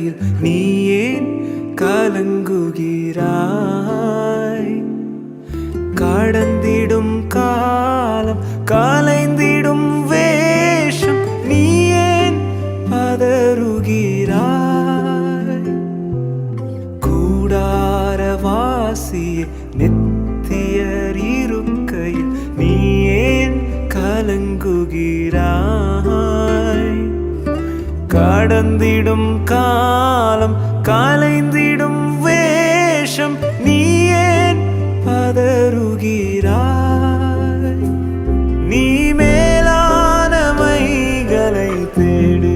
இருக்கையில் நீ ஏன் கலங்குகிறாய். கடந்திடும் காலம் காலை மறந்திடும் காலம் கலைந்திடும் வேஷம் நீ ஏன் பதறுகிறாய். நீ மேலானவைகளை தேடு.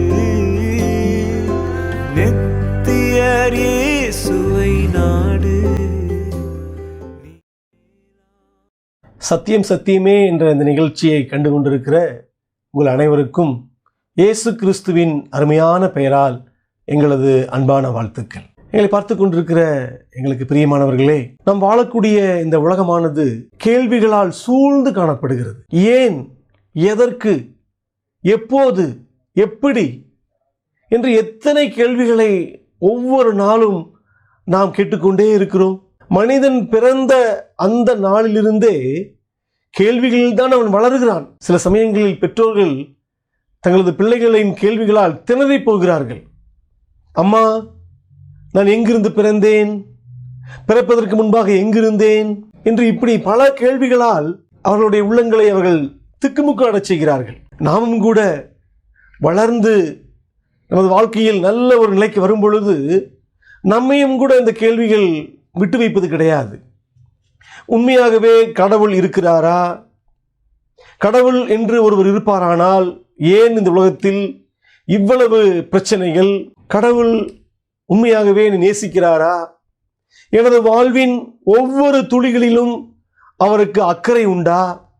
நித்தியர் இயேசுவை நாடு. சத்தியம் சத்தியமே என்ற இந்த நிகழ்ச்சியை கண்டு கொண்டிருக்கிற உங்கள் அனைவருக்கும் இயேசு கிறிஸ்துவின் அருமையான பெயரால் எங்களது அன்பான வாழ்த்துக்கள். எங்களை பார்த்து கொண்டிருக்கிற எங்களுக்கு பிரியமானவர்களே நாம் வாழக்கூடிய இந்த உலகமானது கேள்விகளால் சூழ்ந்து காணப்படுகிறது. ஏன் எதற்கு எப்போது எப்படி என்று எத்தனை கேள்விகளை ஒவ்வொரு நாளும் நாம் கேட்டுக்கொண்டே இருக்கிறோம். மனிதன் பிறந்த அந்த நாளிலிருந்தே கேள்விகளில் தான் அவன் வளருகிறான். சில சமயங்களில் பெற்றோர்கள் தங்களது பிள்ளைகளின் கேள்விகளால் திணறி போகிறார்கள். அம்மா நான் எங்கிருந்து பிறந்தேன்? பிறப்பதற்கு முன்பாக எங்கிருந்தேன்? என்று இப்படி பல கேள்விகளால் அவர்களுடைய உள்ளங்களை அவர்கள் திக்குமுக்கு செய்கிறார்கள். நாமும் கூட வளர்ந்து நமது வாழ்க்கையில் நல்ல ஒரு நிலைக்கு வரும் பொழுது நம்மையும் கூட இந்த கேள்விகள் விட்டு வைப்பது கிடையாது. உண்மையாகவே கடவுள் இருக்கிறாரா? கடவுள் என்று ஒருவர் இருப்பாரானால் ஏன் இந்த உலகத்தில் இவ்வளவு பிரச்சனைகள்? கடவுள் உண்மையாகவே என்னை நேசிக்கிறாரா? எனது வாழ்வின் ஒவ்வொரு துளிகளிலும் அவருக்கு அக்கறை உண்டா?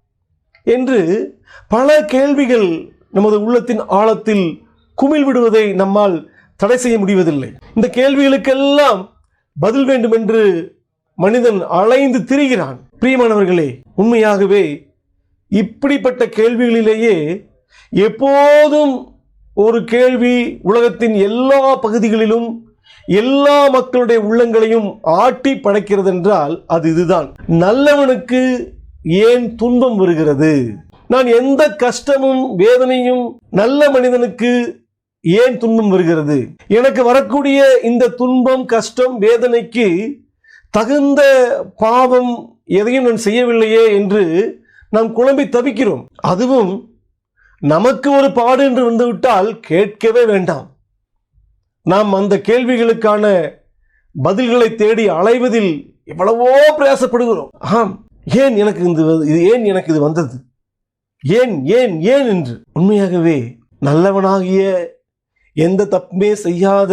என்று பல கேள்விகள் நமது உள்ளத்தின் ஆழத்தில் குமிழ் விடுவதை நம்மால் தடை செய்ய முடிவதில்லை. இந்த கேள்விகளுக்கெல்லாம் பதில் வேண்டும் என்று மனிதன் அலைந்து திரிகிறான். பிரியமானவர்களே உண்மையாகவே இப்படிப்பட்ட கேள்விகளிலேயே எப்போதும் ஒரு கேள்வி உலகத்தின் எல்லா பகுதிகளிலும் எல்லா மக்களுடைய உள்ளங்களையும் ஆட்டி படைக்கிறது என்றால் அது இதுதான். நல்லவனுக்கு ஏன் துன்பம் வருகிறது? நான் எந்த கஷ்டமும் வேதனையும் நல்ல மனிதனுக்கு ஏன் துன்பம் வருகிறது? எனக்கு வரக்கூடிய இந்த துன்பம் கஷ்டம் வேதனைக்கு தகுந்த பாவம் எதையும் நான் செய்யவில்லையே என்று நாம் குழம்பி தவிக்கிறோம். அதுவும் நமக்கு ஒரு பாடு என்று வந்துவிட்டால் கேட்கவே வேண்டாம். நாம் அந்த கேள்விகளுக்கான பதில்களை தேடி அலைவதில் எவ்வளவோ பிரயாசப்படுகிறோம். ஆம் ஏன் எனக்கு இந்த இது ஏன் எனக்கு இது வந்தது? ஏன் ஏன் ஏன் என்று. உண்மையாகவே நல்லவனாகிய எந்த தப்புமே செய்யாத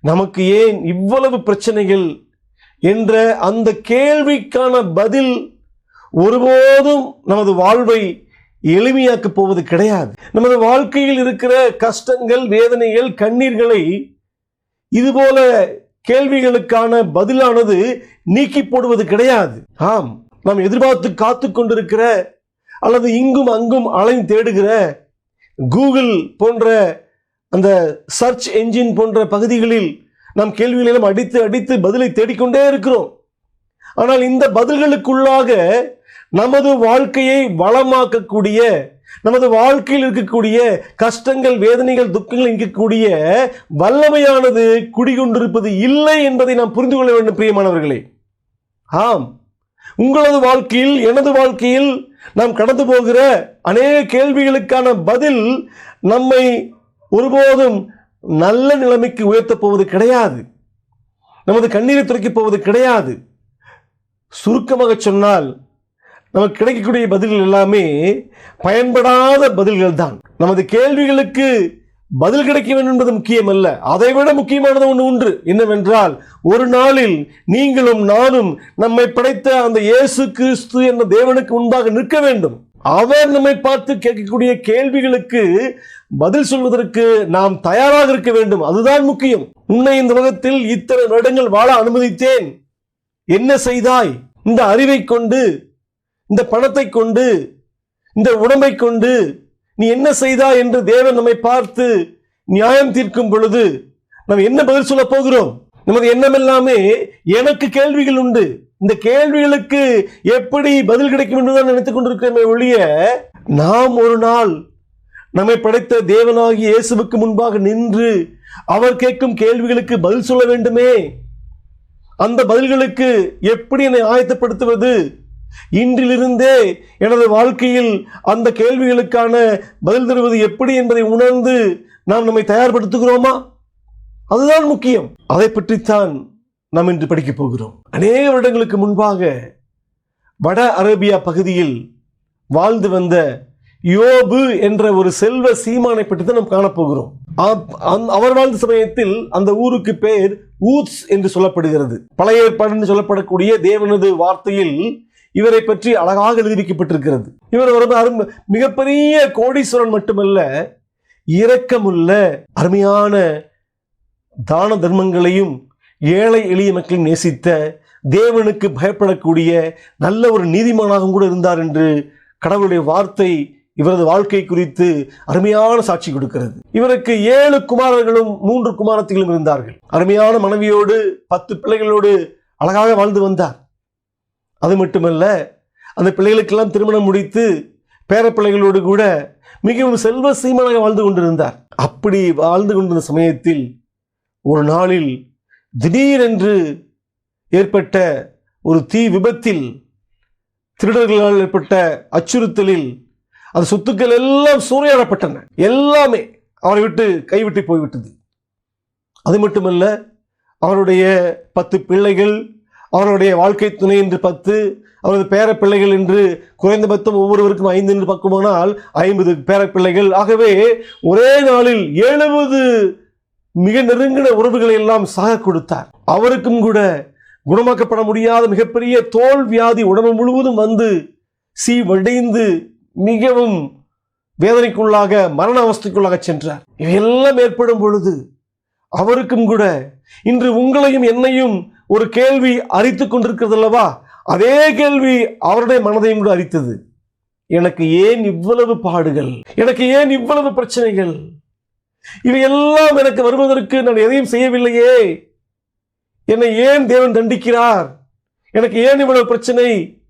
நமக்கு ஏன் இவ்வளவு பிரச்சனைகள் என்ற அந்த கேள்விக்கான பதில் ஒருபோதும் நமது வாழ்வை எளிமையாக்கப் போவது கிடையாது. நமது வாழ்க்கையில் இருக்கிற கஷ்டங்கள் வேதனைகள் கண்ணீர்களை இதுபோல கேள்விகளுக்கான பதிலானது நீக்கி போடுவது கிடையாது. ஆம் நாம் எதிர்பார்த்து காத்து கொண்டிருக்கிற அல்லது இங்கும் அங்கும் அலைந்து தேடுகிற கூகுள் போன்ற அந்த சர்ச் என்ஜின் போன்ற பகுதிகளில் நாம் கேள்விகளை அடித்து அடித்து பதிலை தேடிக்கொண்டே இருக்கிறோம். ஆனால் இந்த பதில்களுக்குள்ளாக நமது வாழ்க்கையை வளமாக்கக்கூடிய நமது வாழ்க்கையில் இருக்கக்கூடிய கஷ்டங்கள் வேதனைகள் துக்கங்கள் இருக்கக்கூடிய வல்லமையானது குடிகொண்டிருப்பது இல்லை என்பதை நாம் புரிந்து கொள்ள வேண்டும் பிரியமானவர்களே. ஆம். உங்களது வாழ்க்கையில் எனது வாழ்க்கையில் நாம் கடந்து போகிற அநேக கேள்விகளுக்கான பதில் நம்மை ஒருபோதும் நல்ல நிலைமைக்கு உயர்த்தப் போவது கிடையாது. நமது கண்ணீரை துடைக்கப் போவது கிடையாது. சுருக்கமாக சொன்னால் நமக்கு கிடைக்கக்கூடிய பதில்கள் எல்லாமே பயன்படாத பதில்கள் தான் நமது கேள்விகளுக்கு பதில் கிடைக்க வேண்டும் என்பது முக்கியமல்ல. அதைவிட முக்கியமானது ஒன்று உண்டு. என்னவென்றால் ஒரு நாளில் நீங்களும் நானும் நம்மை படைத்த அந்த இயேசு கிறிஸ்து என்ற தேவனுக்கு முன்பாக நிற்க வேண்டும். அவர் நம்மை பார்த்து கேட்கக்கூடிய கேள்விகளுக்கு பதில் சொல்வதற்கு நாம் தயாராக இருக்க வேண்டும். அதுதான் முக்கியம். உன்னை இந்த உலகத்தில் இத்தனை வருடங்கள் வாழ அனுமதித்தேன். என்ன செய்தாய்? இந்த அறிவை கொண்டு இந்த பணத்தை கொண்டு இந்த உடம்பை கொண்டு நீ என்ன செய்தா என்று தேவன் நம்மை பார்த்து நியாயம் தீர்க்கும் பொழுது நாம் என்ன பதில் சொல்ல போகிறோம்? நமது எண்ணம் எல்லாமே எனக்கு கேள்விகள் உண்டு. இந்த கேள்விகளுக்கு எப்படி பதில் கிடைக்கும் என்றுதான் நினைத்துக் கொண்டிருக்கிறோமே ஒழிய நாம் ஒரு நாள் நம்மை படைத்த தேவனாகி இயேசுவுக்கு முன்பாக நின்று அவர் கேட்கும் கேள்விகளுக்கு பதில் சொல்ல வேண்டுமே? அந்த பதில்களுக்கு எப்படி என்னை ஆயத்தப்படுத்துவது? இன்றிலிருந்தே எனது வாழ்க்கையில் அந்த கேள்விகளுக்கான பதில் தருவது எப்படி என்பதை உணர்ந்து நாம் நம்மை தயார்படுத்துகிறோமா? அதுதான் முக்கியம். அதை பற்றித்தான் நாம் இன்று படிக்கப் போகிறோம். அநேக வருடங்களுக்கு முன்பாக வட அரேபியா பகுதியில் வாழ்ந்து வந்த யோபு என்ற ஒரு செல்வ சீமானை பற்றி தான் நாம் காணப்போகிறோம் அவர் வாழ்ந்த சமயத்தில் அந்த ஊருக்கு பேர் ஊத்ஸ் என்று சொல்லப்படுகிறது. பழைய ஏற்பாடு சொல்லப்படக்கூடிய தேவனது வார்த்தையில் இவரை பற்றி அழகாக எழுதிக்கப்பட்டிருக்கிறது இவர் ஒரு மிகப்பெரிய கோடீஸ்வரன் மட்டுமல்ல இரக்கமுள்ள அருமையான தான தர்மங்களையும் ஏழை எளிய மக்களையும் நேசித்த தேவனுக்கு பயப்படக்கூடிய நல்ல ஒரு நீதிமானாகவும் கூட இருந்தார் என்று கடவுளுடைய வார்த்தை இவரது வாழ்க்கை குறித்து அருமையான சாட்சி கொடுக்கிறது. இவருக்கு ஏழு குமாரர்களும் மூன்று குமாரத்திகளும் இருந்தார்கள். அருமையான மனைவியோடு பத்து பிள்ளைகளோடு அழகாக வாழ்ந்து வந்தார். அது மட்டுமல்ல அந்த பிள்ளைகளுக்கெல்லாம் திருமணம் முடித்து பேரப்பிள்ளைகளோடு கூட மிகவும் செல்வ சீமனாக வாழ்ந்து கொண்டிருந்தார். அப்படி வாழ்ந்து கொண்டிருந்த சமயத்தில் ஒரு நாளில் திடீரென்று ஏற்பட்ட ஒரு தீ விபத்தில் திருடர்களால் ஏற்பட்ட அச்சுறுத்தலில் அந்த சொத்துக்கள் எல்லாம் சூறையாடப்பட்டன. எல்லாமே அவரை விட்டு கைவிட்டு போய்விட்டது. அது மட்டுமல்ல அவருடைய பத்து பிள்ளைகள் அவருடைய வாழ்க்கை துணை என்று பத்து அவரது பேரப்பிள்ளைகள் என்று குறைந்தபட்சம் ஒவ்வொருவருக்கும் ஐந்து என்று பக்குமானால் ஐம்பது பேரப்பிள்ளைகள். ஆகவே ஒரே நாளில் எழுபது மிக நெருங்கின உறவுகளை எல்லாம் சாக கொடுத்தார். அவருக்கும் கூட குணமாக்கப்பட முடியாத மிகப்பெரிய தோல் வியாதி உடம்பு முழுவதும் வந்து சீ வடைந்து மிகவும் வேதனைக்குள்ளாக மரண அவஸ்தைக்குள்ளாக சென்றார். இவையெல்லாம் ஏற்படும் பொழுது அவருக்கும் கூட இன்று உங்களையும் என்னையும் ஒரு கேள்வி அரித்து கொண்டிருக்கிறது அல்லவா அதே கேள்வி அவருடைய மனதையும் கூட அரித்தது. எனக்கு ஏன் இவ்வளவு பாடுகள்? எனக்கு ஏன் இவ்வளவு பிரச்சனைகள்? இவையெல்லாம் எனக்கு வருவதற்கு நான் எதையும் செய்யவில்லையே. என்னை ஏன் தேவன் தண்டிக்கிறார்? எனக்கு ஏன் இவ்வளவு பிரச்சனை?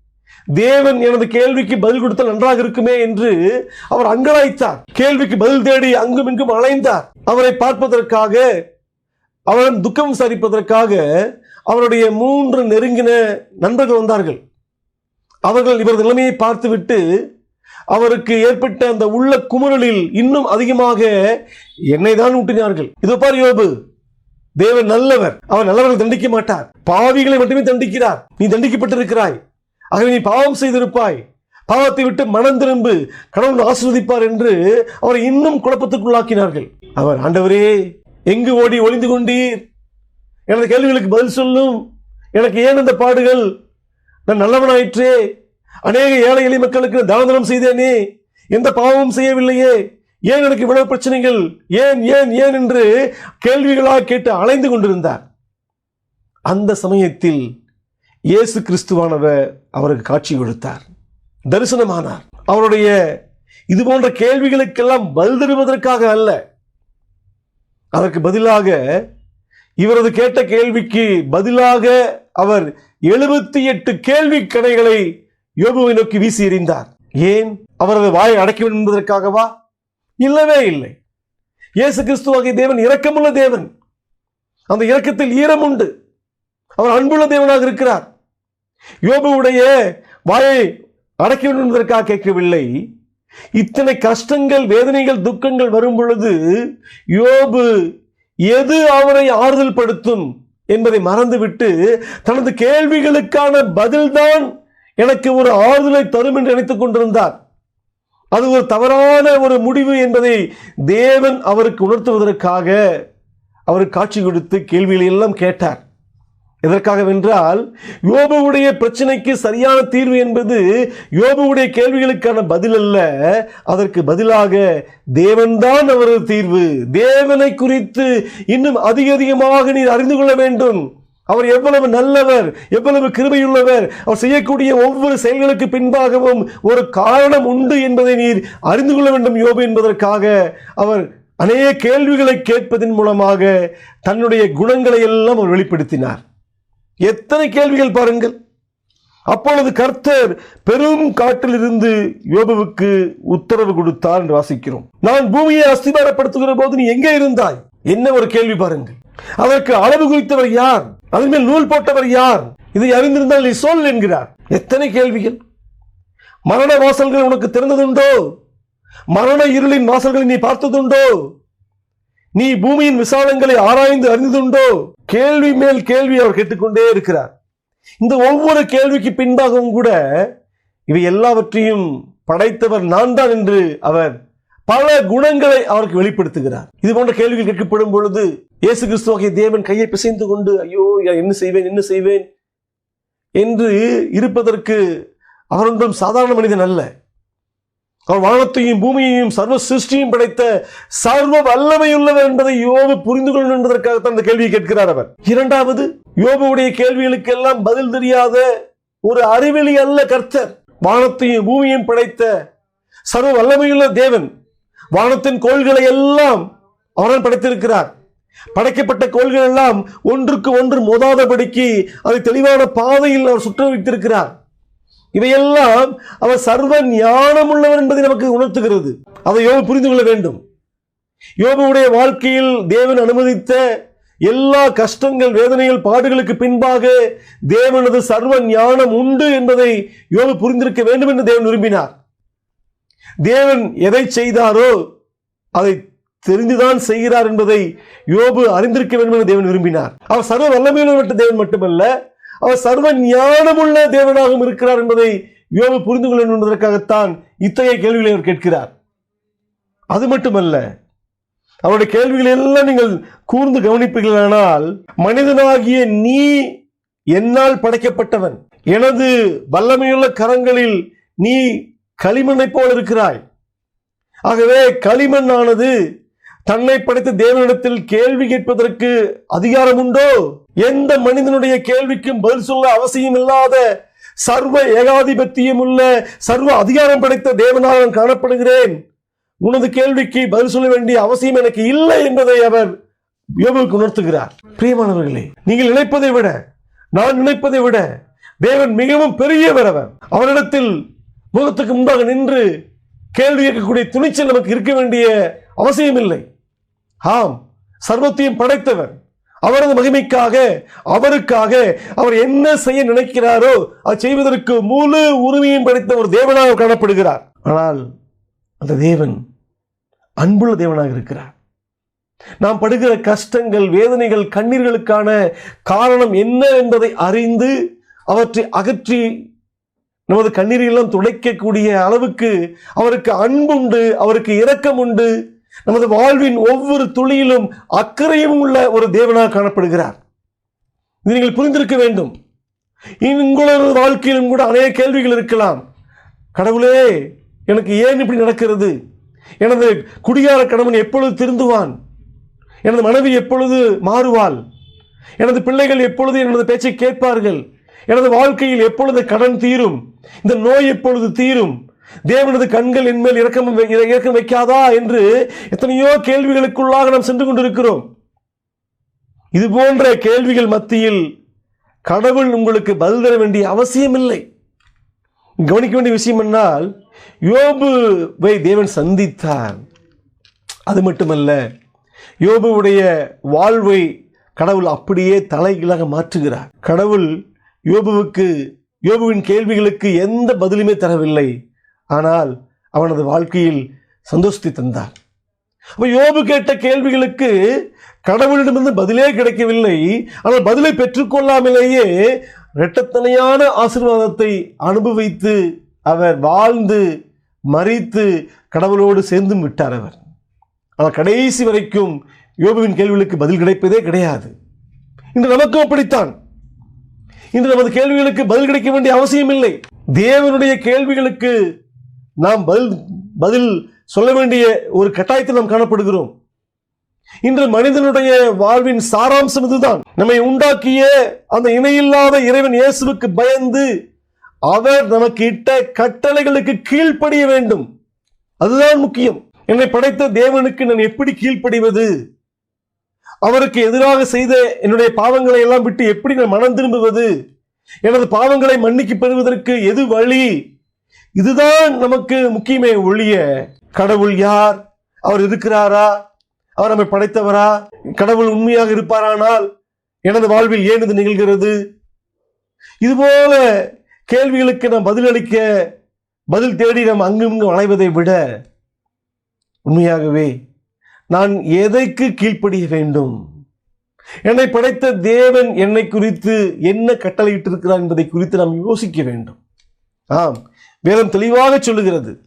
தேவன் எனது கேள்விக்கு பதில் கொடுத்தால் நன்றாக இருக்குமே என்று அவர் அங்கலாய்த்தார். கேள்விக்கு பதில் தேடி அங்கும் இங்கும் அலைந்தார். அவரை பார்ப்பதற்காக அவன் துக்கம் விசாரிப்பதற்காக அவருடைய மூன்று நெருங்கின நண்பர்கள் வந்தார்கள். அவர்கள் இவரது நிலைமையை பார்த்துவிட்டு அவருக்கு ஏற்பட்ட அந்த உள்ள குமுறலில் இன்னும் அதிகமாக என்னை தான் ஊட்டினார்கள். இதோ பார் யோபு தேவன் நல்லவர். அவர் நல்லவர்கள் தண்டிக்க மாட்டார். பாவிகளை மட்டுமே தண்டிக்கிறார். நீ தண்டிக்கப்பட்டிருக்கிறாய். ஆகவே நீ பாவம் செய்திருப்பாய். பாவத்தை விட்டு மனம் திரும்பு. கடவுள் ஆசிர்வதிப்பார் என்று அவரை இன்னும் குழப்பத்துக்குள்ளாக்கினார்கள். அவர் ஆண்டவரே எங்கு ஓடி ஒளிந்து கொண்டீர்? எனது கேள்விகளுக்கு பதில் சொல்லும். எனக்கு ஏன் இந்த பாடுகள்? நான் நல்லவனாயிற்றே. அநேக ஏழை எளிய மக்களுக்கு நான் தானதனம் செய்தேனே எந்த பாவமும் செய்யவில்லையே. ஏன் எனக்கு இவ்வளவு பிரச்சனைகள்? ஏன் ஏன் ஏன் என்று கேள்விகளாக கேட்டு அலைந்து கொண்டிருந்தார். அந்த சமயத்தில் இயேசு கிறிஸ்துவானவர் அவருக்கு காட்சி கொடுத்தார். தரிசனமானார். அவருடைய இது போன்ற கேள்விகளுக்கெல்லாம் பதில் தருவதற்காக அல்ல. அதற்கு பதிலாக இவரது கேட்ட கேள்விக்கு பதிலாக அவர் எழுபத்தி எட்டு கேள்வி கடைகளை யோபுவை நோக்கி வீசி எறிந்தார். ஏன்? அவரது வாயை அடக்க வேண்டும் என்பதற்காகவா? இல்லவே இல்லை. இயேசு கிறிஸ்துவாகிய தேவன் இரக்கமுள்ள தேவன். அந்த இரக்கத்தில் ஈரம் உண்டு. அவர் அன்புள்ள தேவனாக இருக்கிறார். யோபுவுடைய வாயை அடக்க வேண்டும் என்பதற்காக கேட்கவில்லை. இத்தனை கஷ்டங்கள் வேதனைகள் துக்கங்கள் வரும் பொழுது யோபு எது அவரை ஆறுதல் படுத்தும் என்பதை மறந்துவிட்டு தனது கேள்விகளுக்கான பதில்தான் எனக்கு ஒரு ஆறுதலை தரும் என்று நினைத்துக் கொண்டிருந்தார். அது ஒரு தவறான ஒரு முடிவு என்பதை தேவன் அவருக்கு உணர்த்துவதற்காக அவர் காட்சி கொடுத்து கேள்விகளை எல்லாம் கேட்டார். எதற்காகவென்றால் யோபுவுடைய பிரச்சனைக்கு சரியான தீர்வு என்பது யோபுவுடைய கேள்விகளுக்கான பதில் அல்ல அதற்கு பதிலாக தேவன்தான் அவரது தீர்வு. தேவனை குறித்து இன்னும் அதிக அதிகமாக நீர் அறிந்து கொள்ள வேண்டும். அவர் எவ்வளவு நல்லவர் எவ்வளவு கிருபையுள்ளவர். அவர் செய்யக்கூடிய ஒவ்வொரு செயல்களுக்கு பின்பாகவும் ஒரு காரணம் உண்டு என்பதை நீர் அறிந்து கொள்ள வேண்டும் யோபு என்பதற்காக. அவர் அநேக கேள்விகளை கேட்பதன் மூலமாக தன்னுடைய குணங்களை எல்லாம் அவர் வெளிப்படுத்தினார். எத்தனை கேள்விகள் பாருங்கள். அப்பொழுது கர்த்தர் பெரும் காட்டிலிருந்து யோபுவுக்கு உத்தரவு கொடுத்தார் என்று வாசிக்கிறோம். நான் பூமியை அஸ்திபாரப்படுத்துகிற போது நீ எங்கே இருந்தாய்? என்ன ஒரு கேள்வி பாருங்கள். அதற்கு அளவு குறித்தவர் யார்? அதன் மேல் நூல் போட்டவர் யார்? இதை அறிந்திருந்தால் நீ சொல் என்கிறார். எத்தனை கேள்விகள்? மரண வாசல்கள் உனக்கு திறந்ததுண்டோ? மரண இருளின் வாசல்களை நீ பார்த்ததுண்டோ? நீ பூமியின் விசாலங்களை ஆராய்ந்து அறிந்ததுண்டோ? கேள்வி மேல் கேள்வி அவர் கேட்டுக்கொண்டே இருக்கிறார். இந்த ஒவ்வொரு கேள்விக்கு பின்பாகவும் கூட இவை எல்லாவற்றையும் படைத்தவர் நான் தான் என்று அவர் பல குணங்களை அவருக்கு வெளிப்படுத்துகிறார். இது போன்ற கேள்விகள் கேட்கப்படும் பொழுது இயேசு கிறிஸ்துவாகிய தேவன் கையை பிசைந்து கொண்டு ஐயோ என்ன செய்வேன் என்ன செய்வேன்? என்று இருப்பதற்கு அவரொன்றும் சாதாரண மனிதன் அல்ல. அவர் வானத்தையும் பூமியையும் சர்வ சிருஷ்டியும் படைத்த சர்வ வல்லமையுள்ளவர் என்பதை யோபு புரிந்து கொள்ளும் என்பதற்காகத்தான் அந்த கேள்வியை கேட்கிறார் அவர். இரண்டாவது யோபுடைய கேள்விகளுக்கெல்லாம் பதில் தெரியாத ஒரு அறிவெளி அல்ல கர்த்தர். வானத்தையும் பூமியையும் படைத்த சர்வ வல்லமையுள்ள தேவன் வானத்தின் கோள்களை எல்லாம் அவரால் படைத்திருக்கிறார். படைக்கப்பட்ட கோள்கள் எல்லாம் ஒன்றுக்கு ஒன்று மோதாதபடிக்கு அதை தெளிவான பாதையில் அவர் சுற்ற வைத்திருக்கிறார் இவையெல்லாம் அவர் சர்வ ஞானம் உள்ளவர் என்பதை நமக்கு உணர்த்துகிறது. அதை யோபு புரிந்து கொள்ள வேண்டும். யோபுடைய வாழ்க்கையில் தேவன் அனுமதித்த எல்லா கஷ்டங்கள் வேதனைகள் பாடுகளுக்கு பின்பாக தேவனது சர்வ ஞானம் உண்டு என்பதை யோபு புரிந்திருக்க வேண்டும் என்று தேவன் விரும்பினார். தேவன் எதை செய்தாரோ அதை தெரிந்துதான் செய்கிறார் என்பதை யோபு அறிந்திருக்க வேண்டும் என்று தேவன் விரும்பினார். அவர் சர்வ வல்லமையுள்ள தேவன் மட்டுமல்ல அவர் சர்வ ஞானமுள்ள தேவனாகவும் இருக்கிறார் என்பதை யோபு புரிந்து கொள்ள என்பதற்காகத்தான் இத்தகைய கேள்விகளை அவர் கேட்கிறார். அது மட்டுமல்ல அவருடைய கேள்விகளை எல்லாம் நீங்கள் கூர்ந்து கவனிப்பீர்களானால் மனிதனாகிய நீ என்னால் படைக்கப்பட்டவன். எனது வல்லமையுள்ள கரங்களில் நீ களிமண்ணை போல் இருக்கிறாய். ஆகவே களிமண்ணானது தன்னை படைத்த தேவனிடத்தில் கேள்வி கேட்பதற்கு அதிகாரம் உண்டோ? எந்த மனிதனுடைய கேள்விக்கும் பதில் சொல்ல அவசியம் இல்லாத சர்வ ஏகாதிபத்தியம் உள்ள சர்வ அதிகாரம் படைத்த தேவனாக நான் காணப்படுகிறேன். உனது கேள்விக்கு பதில் சொல்ல வேண்டிய அவசியம் எனக்கு இல்லை என்பதை அவர் யோபுவுக்கு உணர்த்துகிறார். பிரியமானவர்களே நீங்கள் நினைப்பதை விட நான் நினைப்பதை விட தேவன் மிகவும் பெரியவர் அவர். அவரிடத்தில் முகத்துக்கு முன்பாக நின்று கேள்வி கேட்கக்கூடிய துணிச்சல் நமக்கு இருக்க வேண்டிய அவசியம் இல்லை. ஆம் சர்வத்தையும் படைத்தவர். அவரது மகிமைக்காக அவருக்காக அவர் என்ன செய்ய நினைக்கிறாரோ அதை செய்வதற்கு முழு உரிமையும் படைத்த ஒரு தேவனாக காணப்படுகிறார். ஆனால் அந்த தேவன் அன்புள்ள தேவனாக இருக்கிறார். நாம் படுகிற கஷ்டங்கள் வேதனைகள் கண்ணீர்களுக்கான காரணம் என்ன என்பதை அறிந்து அவற்றை அகற்றி நமது கண்ணீரெல்லாம் துடைக்கக்கூடிய அளவுக்கு அவருக்கு அன்புண்டு அவருக்கு இரக்கம் உண்டு நமது வாழ்வின் ஒவ்வொரு துளியிலும் அக்கறையும் உள்ள ஒரு தேவனாக காணப்படுகிறார். இது நீங்கள் புரிந்திருக்க வேண்டும். உங்களது வாழ்க்கையிலும் கூட அநேக கேள்விகள் இருக்கலாம். கடவுளே எனக்கு ஏன் இப்படி நடக்கிறது? எனது குடியார கணவன் எப்பொழுது திருந்துவான்? எனது மனைவி எப்பொழுது மாறுவாள்? எனது பிள்ளைகள் எப்பொழுது எனது பேச்சை கேட்பார்கள்? எனது வாழ்க்கையில் எப்பொழுது கடன் தீரும்? இந்த நோய் எப்பொழுது தீரும்? தேவனது கண்கள் என்மேல் இறக்கம் இறக்கம் வைக்காதா என்று எத்தனையோ கேள்விகளுக்குள்ளாக நாம் சென்று கொண்டிருக்கிறோம். இது போன்ற கேள்விகள் மத்தியில் கடவுள் உங்களுக்கு பதில் தர வேண்டிய அவசியம் இல்லை கவனிக்க வேண்டிய விஷயம் என்னால் யோபுவை தேவன் சந்தித்தார். அது மட்டுமல்ல யோபுவுடைய வாழ்வை கடவுள் அப்படியே தலைகீழாக மாற்றுகிறார். கடவுள் யோபுவுக்கு யோபுவின் கேள்விகளுக்கு எந்த பதிலுமே தரவில்லை. ஆனால் அவனது வாழ்க்கையில் சந்தோஷத்தை தந்தான். அப்போ யோபு கேட்ட கேள்விகளுக்கு கடவுளிடமிருந்து பதிலே கிடைக்கவில்லை. ஆனால் பதிலை பெற்றுக்கொள்ளாமலேயே இரட்டத்தனையான ஆசீர்வாதத்தை அனுபவித்து அவர் வாழ்ந்து மறித்து கடவுளோடு சேர்ந்தும் விட்டார் அவர். ஆனால் கடைசி வரைக்கும் யோபுவின் கேள்விகளுக்கு பதில் கிடைப்பதே கிடையாது. இன்று நமக்கும் அப்படித்தான். இன்று நமது கேள்விகளுக்கு பதில் கிடைக்க வேண்டிய அவசியம் இல்லை தேவனுடைய கேள்விகளுக்கு நாம் பதில் பதில் சொல்ல வேண்டிய ஒரு கட்டாயத்தில் நாம் காணப்படுகிறோம். இன்று மனிதனுடைய வாழ்வின் சாராம்சம் இதுதான். நம்மை உண்டாக்கிய அந்த இணையில்லாத இறைவன் இயேசுவுக்கு பயந்து அவர் நமக்கு இட்ட கட்டளைகளுக்கு கீழ்ப்படிய வேண்டும். அதுதான் முக்கியம். என்னை படைத்த தேவனுக்கு நான் எப்படி கீழ்ப்படிவது? அவருக்கு எதிராக செய்த என்னுடைய பாவங்களை எல்லாம் விட்டு எப்படி நான் மனம் திரும்புவது? எனது பாவங்களை மன்னிக்கு பெறுவதற்கு எது வழி? இதுதான் நமக்கு முக்கியமே ஒழிய கடவுள் யார்? அவர் இருக்கிறாரா அவர் நம்மை படைத்தவரா? கடவுள் உண்மையாக இருப்பாரானால் எனது வாழ்வில் ஏன் இது நிகழ்கிறது? இதுபோல கேள்விகளுக்கு நாம் பதிலளிக்க பதில் தேடி நாம் அங்கும் இங்கும் அலைவதை விட உண்மையாகவே நான் எதைக்கு கீழ்ப்படிய வேண்டும்? என்னை படைத்த தேவன் என்னை குறித்து என்ன கட்டளையிட்டிருக்கிறார் என்பதை குறித்து நாம் யோசிக்க வேண்டும். ஆம். வேதம் தெளிவாக சொல்லுகிறது.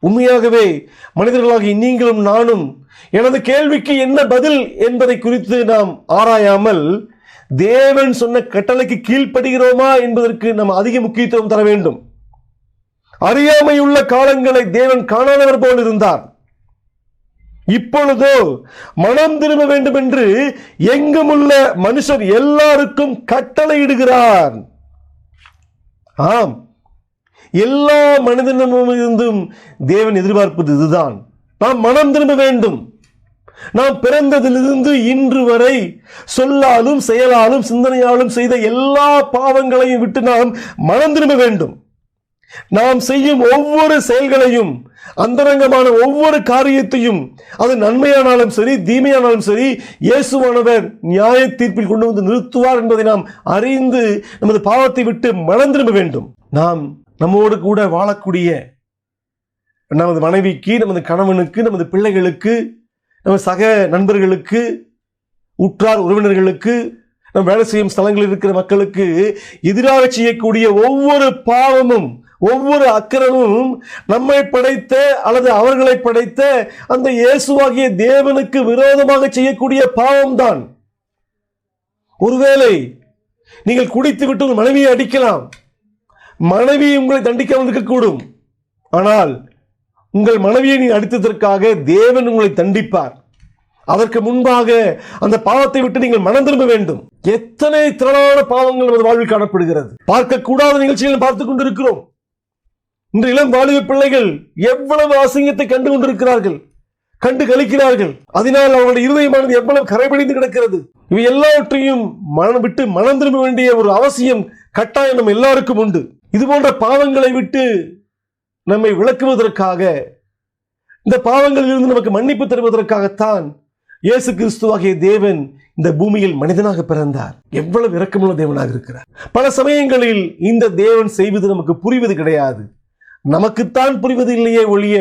உண்மையாகவே மனிதர்களாகி நீங்களும் நானும் எனது கேள்விக்கு என்ன பதில் என்பதை குறித்து நாம் ஆராயாமல் தேவன் சொன்ன கட்டளைக்கு கீழ்ப்படுகிறோமா என்பதற்கு நாம் அதிக முக்கியத்துவம் தர வேண்டும். அறியாமையுள்ள காலங்களை தேவன் காணாதவர் போல் இருந்தார். இப்பொழுதோ மனம் திரும்ப வேண்டும் என்று எங்குமுள்ள மனுஷர் எல்லாருக்கும் கட்டளையிடுகிறார். ஆம். எல்லா மனிதனிடமிருந்தும் தேவன் எதிர்பார்ப்பது இதுதான். நாம் மனம் திரும்ப வேண்டும். நாம் பிறந்ததிலிருந்து இன்று வரை சொல்லாலும் செயலாலும் சிந்தனையாலும் செய்த எல்லா பாவங்களையும் விட்டு நாம் மனம் திரும்ப வேண்டும். நாம் செய்யும் ஒவ்வொரு செயல்களையும் அந்தரங்கமான ஒவ்வொரு காரியத்தையும் அது நன்மையானாலும் சரி தீமையானாலும் சரி இயேசுவானவர் நியாய தீர்ப்பில் கொண்டு வந்து நிறுத்துவார் என்பதை நாம் அறிந்து நமது பாவத்தை விட்டு மனம் திரும்ப வேண்டும். நாம் நம்மோடு கூட வாழக்கூடிய நமது மனைவிக்கு நமது கணவனுக்கு நமது பிள்ளைகளுக்கு நமது சக நண்பர்களுக்கு உற்றார் உறவினர்களுக்கு நம் வேலை செய்யும் ஸ்தலங்களில் இருக்கிற மக்களுக்கு எதிராக செய்யக்கூடிய ஒவ்வொரு பாவமும் ஒவ்வொரு அக்கிரமும் நம்மை படைத்த அல்லது அவர்களை படைத்த அந்த இயேசுவாகிய தேவனுக்கு விரோதமாக செய்யக்கூடிய பாவம்தான். ஒருவேளை நீங்கள் குடித்து விட்டு உங்கள் மனைவியை அடிக்கலாம். மனைவி உங்களை தண்டிக்காமல் இருக்கக்கூடும் ஆனால் உங்கள் மனைவியை நீ அடித்ததற்காக தேவன் உங்களை தண்டிப்பார். அதற்கு முன்பாக அந்த பாவத்தை விட்டு நீங்கள் மனம் திரும்ப வேண்டும். எத்தனை திரளான பாவங்கள் நமது வாழ்வில் காணப்படுகிறது. பார்க்கக்கூடாத நிகழ்ச்சிகளை பார்த்துக் கொண்டிருக்கிறோம். இன்று இளம் வாலிப பிள்ளைகள் எவ்வளவு அசிங்கத்தை கண்டு கொண்டிருக்கிறார்கள் கண்டு கழிக்கிறார்கள் அதனால் அவருடைய இருதயமானது எவ்வளவு கரைபடிந்து கிடக்கிறது. இவை எல்லாவற்றையும் மனம் விட்டு மனம் திரும்ப வேண்டிய ஒரு அவசியம் கட்டாயம் நம்ம எல்லாருக்கும் உண்டு. இது போன்ற பாவங்களை விட்டு நம்மை விளக்குவதற்காக இந்த பாவங்களில் இருந்து நமக்கு மன்னிப்பு தருவதற்காகத்தான் இயேசு கிறிஸ்துவாகிய தேவன் இந்த பூமியில் மனிதனாக பிறந்தார். எவ்வளவு இரக்கமுள்ள தேவனாக இருக்கிறார். பல சமயங்களில் இந்த தேவன் செய்வது நமக்கு புரிவது கிடையாது. நமக்குத்தான் புரிவது இல்லையே ஒழிய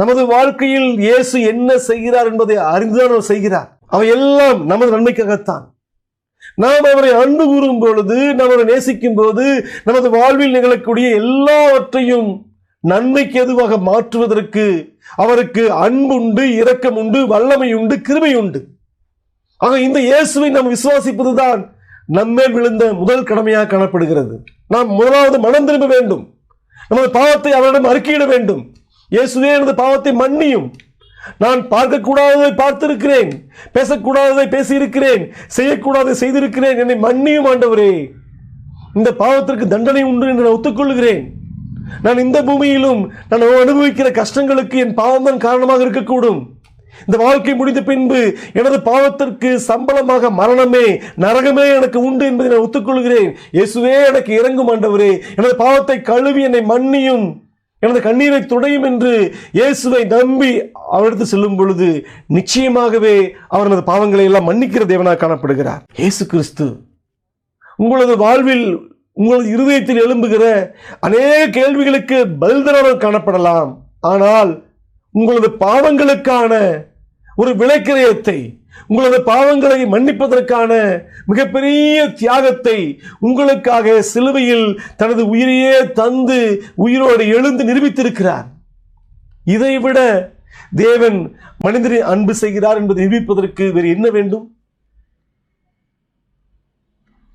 நமது வாழ்க்கையில் இயேசு என்ன செய்கிறார் என்பதை அறிந்துதான் அவர் செய்கிறார். அவை எல்லாம் நமது நன்மைக்காகத்தான். நாம் அவரை அன்பு கூறும் பொழுது நாம் அவரை நேசிக்கும் போது நமது வாழ்வில் நிகழக்கூடிய எல்லாவற்றையும் நன்மைக்கு எதுவாக மாற்றுவதற்கு அவருக்கு அன்புண்டு இரக்கம் உண்டு வல்லமை உண்டு கிருமை உண்டு ஆக இந்த இயேசுவை நாம் விசுவாசிப்பதுதான் நம்மேல் விழுந்த முதல் கடமையாக காணப்படுகிறது. நாம் முதலாவது மனம் திரும்ப வேண்டும். நமது பாவத்தை அவரிடம் அறிக்கையிட வேண்டும். இயேசுவே எனது பாவத்தை மன்னியும். நான் பார்க்கக்கூடாததை பார்த்திருக்கிறேன் பேசக்கூடாததை பேசியிருக்கிறேன் செய்யக்கூடாததை செய்திருக்கிறேன் என்னை மன்னியும் ஆண்டவரே. இந்த பாவத்திற்கு தண்டனை உண்டு என்று நான் ஒத்துக்கொள்கிறேன். நான் இந்த பூமியிலும் நான் அனுபவிக்கிற கஷ்டங்களுக்கு என் பாவம்தான் காரணமாக இருக்கக்கூடும். இந்த வாழ்க்கை முடிந்த பின்பு எனது பாவத்திற்கு சம்பளமாக மரணமே நரகமே எனக்கு உண்டு என்பதை நான் ஒத்துக்கொள்கிறேன். இயேசுவே எனக்கு இறங்கும் ஆண்டவரே. எனது பாவத்தை கழுவி என்னை மன்னியும். எனது கண்ணீரை துடையும் என்று இயேசுவை நம்பி அவரிடத்து செல்லும் பொழுது நிச்சயமாகவே அவர் எனது பாவங்களை எல்லாம் மன்னிக்கிற தேவனாக காணப்படுகிறார். இயேசு கிறிஸ்து உங்களது வாழ்வில் உங்களது இருதயத்தில் எழும்புகிற அநேக கேள்விகளுக்கு பதில் தரவர் காணப்படலாம். ஆனால் உங்களது பாவங்களுக்கான ஒரு விளக்கிரயத்தை உங்களது பாவங்களை மன்னிப்பதற்கான மிகப்பெரிய தியாகத்தை உங்களுக்காக சிலுவையில் தனது உயிரையே தந்து உயிரோடு எழுந்து நிரூபித்திருக்கிறார். இதைவிட தேவன் மனிதரை அன்பு செய்கிறார் என்பதை நிரூபிப்பதற்கு வேறு என்ன வேண்டும்?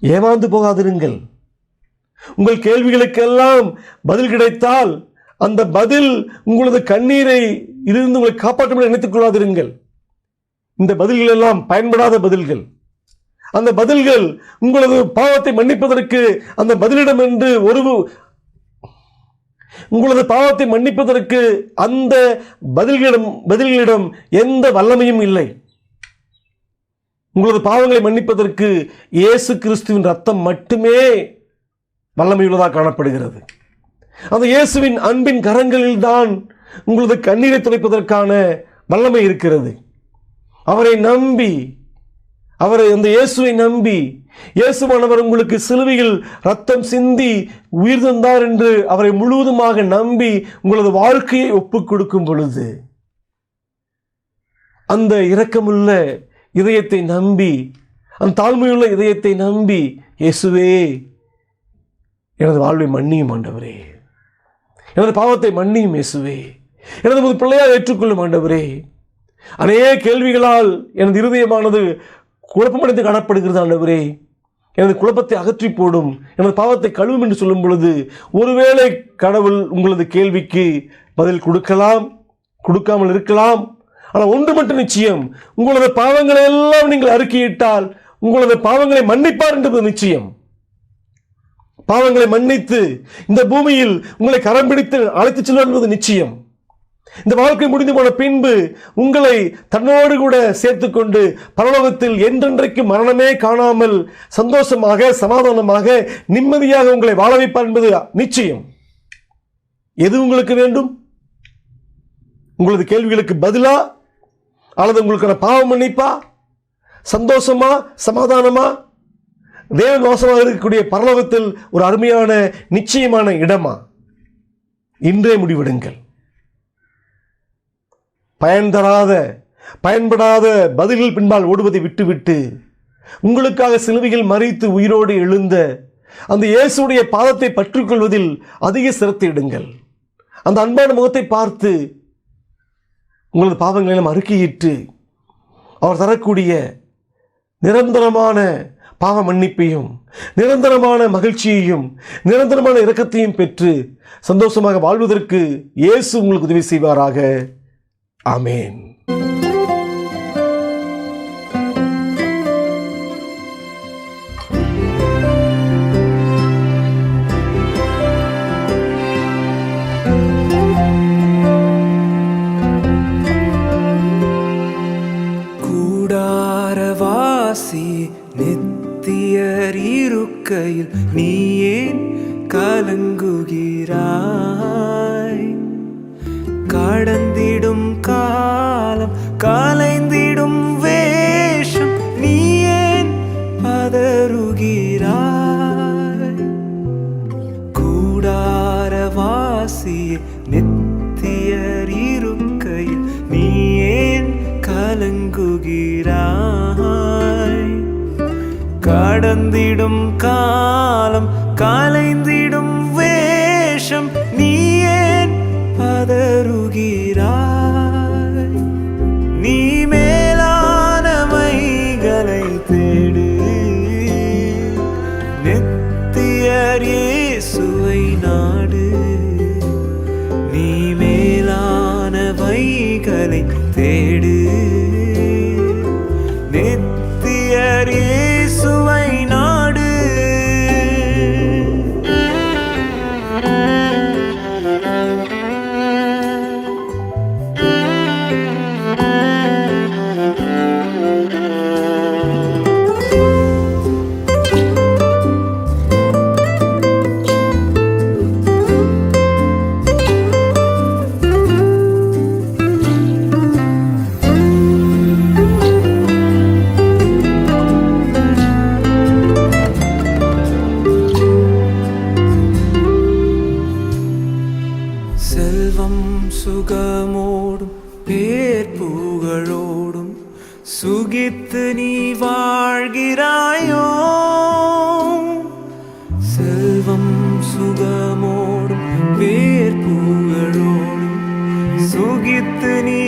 ஏமாந்து போகாதிருங்கள். உங்கள் கேள்விகளுக்கெல்லாம் பதில் கிடைத்தால் அந்த பதில் உங்களது கண்ணீரை இருந்து உங்களை காப்பாற்றும் நினைத்துக் கொள்ளாதிருங்கள். இந்த பதில்கள் எல்லாம் பயன்படாத பதில்கள். அந்த பதில்கள் உங்களது பாவத்தை மன்னிப்பதற்கு அந்த பதிலிடம் என்று ஒரு உங்களது பாவத்தை மன்னிப்பதற்கு அந்த பதில்களிடம் பதில்களிடம் எந்த வல்லமையும் இல்லை. உங்களது பாவங்களை மன்னிப்பதற்கு இயேசு கிறிஸ்துவின் ரத்தம் மட்டுமே வல்லமையுள்ளதாக காணப்படுகிறது. அந்த இயேசுவின் அன்பின் கரங்களில்தான் உங்களது கண்ணீரை துடைப்பதற்கான வல்லமை இருக்கிறது. அவரை நம்பி அவரை அந்த இயேசுவை நம்பி இயேசுமானவர் உங்களுக்கு சிலுவையில் ரத்தம் சிந்தி உயிர் தந்தார் என்று அவரை முழுவதுமாக நம்பி உங்களது வாழ்க்கையை ஒப்புக் கொடுக்கும் பொழுது அந்த இரக்கமுள்ள இதயத்தை நம்பி அந்த தாழ்மையுள்ள இதயத்தை நம்பி இயேசுவே எனது வாழ்வை மன்னியும் ஆண்டவரே. எனது பாவத்தை மன்னியும் இயேசுவே. எனது முது பிள்ளையாக ஏற்றுக்கொள்ளும் ஆண்டவரே. அநேக கேள்விகளால் எனது இருதயமானது குழப்பமடைந்து காணப்படுகிறது ஆண்டவரே. எனது குழப்பத்தை அகற்றி போடும் எனது பாவத்தை கழுவும் என்று சொல்லும் பொழுது ஒருவேளை கடவுள் உங்களது கேள்விக்கு பதில் கொடுக்கலாம் கொடுக்காமல் இருக்கலாம். ஆனால் ஒன்று மட்டும் நிச்சயம் உங்களது பாவங்களை எல்லாம் நீங்கள் அறிக்கையிட்டால் உங்களது பாவங்களை மன்னிப்பார் என்பது நிச்சயம். பாவங்களை மன்னித்து இந்த பூமியில் உங்களை கரம் பிடித்து அழைத்துச் செல்வது என்பது நிச்சயம். இந்த வாழ்க்கை முடிந்து போன பின்பு உங்களை தன்னோடு கூட சேர்த்துக்கொண்டு பரலோகத்தில் என்றென்றைக்கு மரணமே காணாமல் சந்தோஷமாக சமாதானமாக நிம்மதியாக உங்களை வாழ வைப்பார் என்பது நிச்சயம். எது உங்களுக்கு வேண்டும்? உங்களது கேள்விகளுக்கு பதிலா? அல்லது உங்களுக்கான பாவம் மன்னிப்பா? சந்தோஷமா? சமாதானமா? தேவன் வாசமாக இருக்கக்கூடிய பரலோகத்தில் ஒரு அருமையான நிச்சயமான இடமா? இன்றே முடிவெடுங்கள். பயன் தராத பயன்படாத பதில்கள் பின்பால் ஓடுவதை விட்டுவிட்டு உங்களுக்காக சிலுவையில் மறித்து உயிரோடு எழுந்த அந்த இயேசுடைய பாதத்தை பற்றுக்கொள்வதில் அதிக சிரத்திடுங்கள் அந்த அன்பான முகத்தை பார்த்து உங்களது பாவங்களிலும் அறுக்கையிட்டு அவர் தரக்கூடிய நிரந்தரமான பாவ மன்னிப்பையும் நிரந்தரமான மகிழ்ச்சியையும் நிரந்தரமான இரக்கத்தையும் பெற்று சந்தோஷமாக வாழ்வதற்கு இயேசு உங்களுக்கு உதவி செய்வாராக. ஆமென் கூடாரவாசி நித்தியர் இருக்கையில் நீ ஏன் கலங்குகிறாய். கடந்திடும் கடந்திடும் காலம் கலைந்திடும் வேஷம் நீ ஏன் பதறுகிறாய். நீ மேலானவைகளை தேடு. நித்தியர் இயேசுவை நாடு. நீ மேலானவைகளை தேடு. സർവം സുഖമോടും വേർപ്പുകളോടും സുഖിത്ത് നീ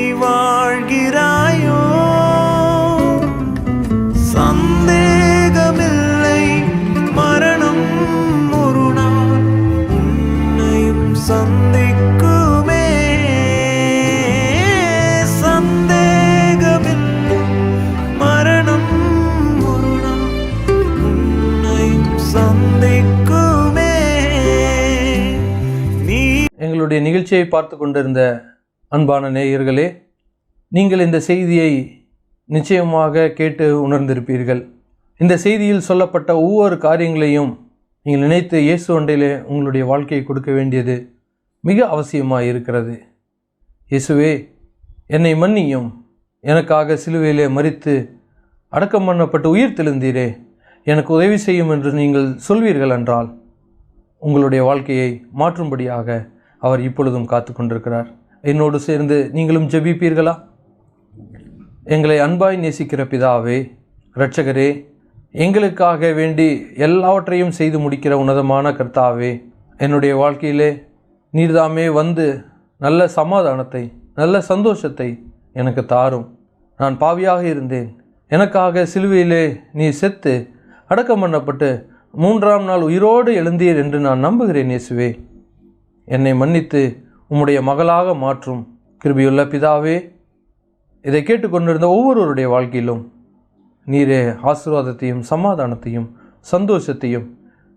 நம்முடைய நிகழ்ச்சியை பார்த்து கொண்டிருந்த அன்பான நேயர்களே நீங்கள் இந்த செய்தியை நிச்சயமாக கேட்டு உணர்ந்திருப்பீர்கள். இந்த செய்தியில் சொல்லப்பட்ட ஒவ்வொரு காரியங்களையும் நீங்கள் நினைத்து இயேசு ஒன்றையிலே உங்களுடைய வாழ்க்கையை கொடுக்க வேண்டியது மிக அவசியமாக இருக்கிறது. இயேசுவே என்னை மன்னியும். எனக்காக சிலுவையிலே மறித்து அடக்கம் பண்ணப்பட்டு உயிர் தெழுந்தீரே. எனக்கு உதவி செய்யும் என்று நீங்கள் சொல்வீர்கள் என்றால் உங்களுடைய வாழ்க்கையை மாற்றும்படியாக அவர் இப்பொழுதும் காத்து கொண்டிருக்கிறார். என்னோடு சேர்ந்து நீங்களும் ஜெபிப்பீர்களா? எங்களை அன்பாய் நேசிக்கிற பிதாவே இரட்சகரே எங்களுக்காக வேண்டி எல்லாவற்றையும் செய்து முடிக்கிற உன்னதமான கர்த்தாவே என்னுடைய வாழ்க்கையிலே நீர்தாமே வந்து நல்ல சமாதானத்தை நல்ல சந்தோஷத்தை எனக்கு தாரும். நான் பாவியாக இருந்தேன். எனக்காக சிலுவையிலே நீ செத்து அடக்கம் பண்ணப்பட்டு மூன்றாம் நாள் உயிரோடு எழுந்தீர் என்று நான் நம்புகிறேன் இயேசுவே. என்னை மன்னித்து உம்முடைய மகளாக மாற்றும். கிருபியுள்ள பிதாவே இதை கேட்டுக்கொண்டிருந்த ஒவ்வொருவருடைய வாழ்க்கையிலும் நீரே ஆசீர்வாதத்தையும் சமாதானத்தையும் சந்தோஷத்தையும்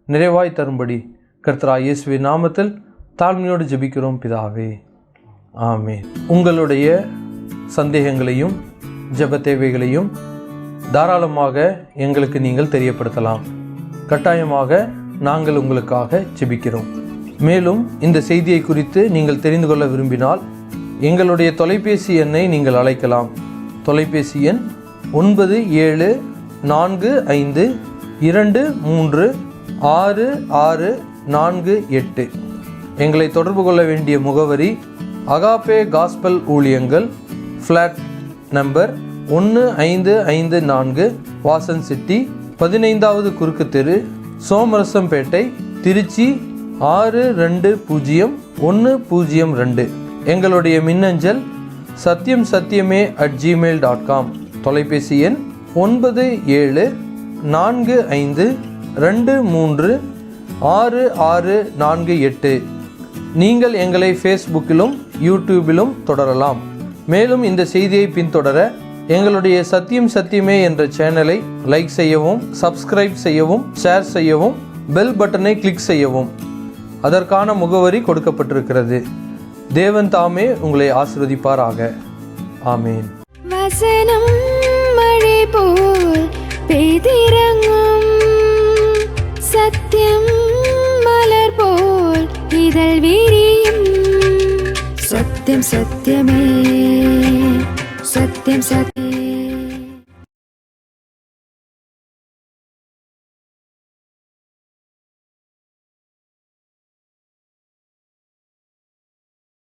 நிறைவாய் தரும்படி கர்த்தரா இயேசுவி நாமத்தில் தாழ்மையோடு ஜெபிக்கிறோம் பிதாவே. ஆமே உங்களுடைய சந்தேகங்களையும் ஜெப தேவைகளையும் தாராளமாக எங்களுக்கு நீங்கள் தெரியப்படுத்தலாம். கட்டாயமாக நாங்கள் உங்களுக்காக ஜெபிக்கிறோம். மேலும் இந்த செய்தியை குறித்து நீங்கள் தெரிந்து கொள்ள விரும்பினால் எங்களுடைய தொலைபேசி எண்ணை நீங்கள் அழைக்கலாம். தொலைபேசி எண் ஒன்பது ஏழு நான்கு ஐந்து இரண்டு மூன்று ஆறு ஆறு நான்கு எட்டு. எங்களை தொடர்பு கொள்ள வேண்டிய முகவரி அகாபே காஸ்பல் ஊழியங்கள் ஃப்ளாட் நம்பர் ஒன்று ஐந்து ஐந்து நான்கு வாசன் சிட்டி பதினைந்தாவது குறுக்கு தெரு சோமரசம்பேட்டை திருச்சி ஆறு ரெண்டு பூஜ்ஜியம் ஒன்று பூஜ்ஜியம் ரெண்டு. எங்களுடைய மின்னஞ்சல் சத்யம் சத்தியமே அட் ஜிமெயில் டாட் காம் தொலைபேசி எண் ஒன்பது ஏழு நான்கு ஐந்து ரெண்டு மூன்று ஆறு ஆறு நான்கு எட்டு. நீங்கள் எங்களை ஃபேஸ்புக்கிலும் யூடியூபிலும் தொடரலாம். மேலும் இந்த செய்தியை பின்தொடர எங்களுடைய சத்தியம் சத்தியமே என்ற சேனலை லைக் செய்யவும் சப்ஸ்கிரைப் செய்யவும் ஷேர் செய்யவும் பெல் பட்டனை கிளிக் செய்யவும். அதற்கான முகவரி கொடுக்கப்பட்டிருக்கிறது. தேவன் தாமே உங்களை ஆசிர்வதிப்பாராக. ஆமேன். வசனம் மழை போல் பெய்திறங்கும். சத்தியம் மலர் போல் இதழ் விரியும். சத்தியம் சத்தியமே. சத்தியம் சத்தியம்.